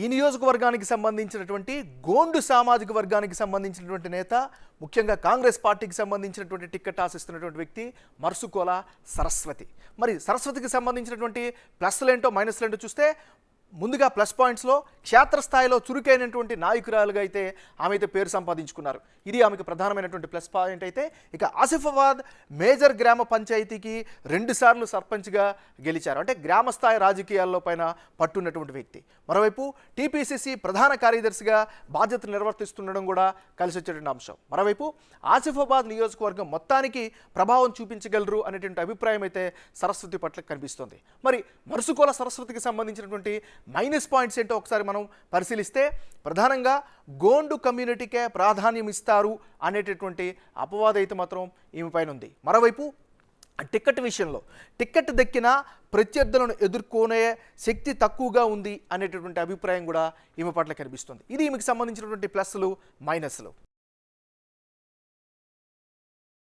ఈ నియోజకవర్గానికి సంబంధించినటువంటి గోండు సామాజిక వర్గానికి సంబంధించినటువంటి నేత ముఖ్యంగా కాంగ్రెస్ పార్టీకి సంబంధించినటువంటి టిక్కెట్ ఆశిస్తున్నటువంటి వ్యక్తి మర్సుకోల సరస్వతి. మరి సరస్వతికి సంబంధించినటువంటి ప్లస్లు ఏంటో మైనస్లు ఏంటో చూస్తే ముందుగా ప్లస్ పాయింట్స్లో క్షేత్రస్థాయిలో చురుకైనటువంటి నాయకురాలుగా అయితే ఆమె అయితే పేరు సంపాదించుకున్నారు. ఇది ఆమెకు ప్రధానమైనటువంటి ప్లస్ పాయింట్ అయితే. ఇక ఆసిఫాబాద్ మేజర్ గ్రామ పంచాయతీకి రెండుసార్లు సర్పంచ్గా గెలిచారు. అంటే గ్రామ స్థాయి రాజకీయాల్లో పైన పట్టున్నటువంటి వ్యక్తి. మరోవైపు టీపీసీసీ ప్రధాన కార్యదర్శిగా బాధ్యతలు నిర్వర్తిస్తుండడం కూడా కలిసి వచ్చేటువంటి అంశం. మరోవైపు ఆసిఫాబాద్ నియోజకవర్గం మొత్తానికి ప్రభావం చూపించగలరు అనేటువంటి అభిప్రాయం అయితే సరస్వతి పట్ల కనిపిస్తుంది. మరి మరుసుకోల సరస్వతికి సంబంధించినటువంటి మైనస్ పాయింట్స్ ఏంటో ఒకసారి మనం పరిశీలిస్తే ప్రధానంగా గోండు కమ్యూనిటీకే ప్రాధాన్యం ఇస్తారు అనేటటువంటి అపవాదం అయితే మాత్రం ఈమె పైన ఉంది. మరోవైపు టిక్కెట్ విషయంలో టిక్కెట్ దక్కిన ప్రత్యర్థులను ఎదుర్కొనే శక్తి తక్కువగా ఉంది అనేటటువంటి అభిప్రాయం కూడా ఈమె పట్ల కనిపిస్తుంది. ఇది ఈమెకు సంబంధించినటువంటి ప్లస్లు మైనస్లు.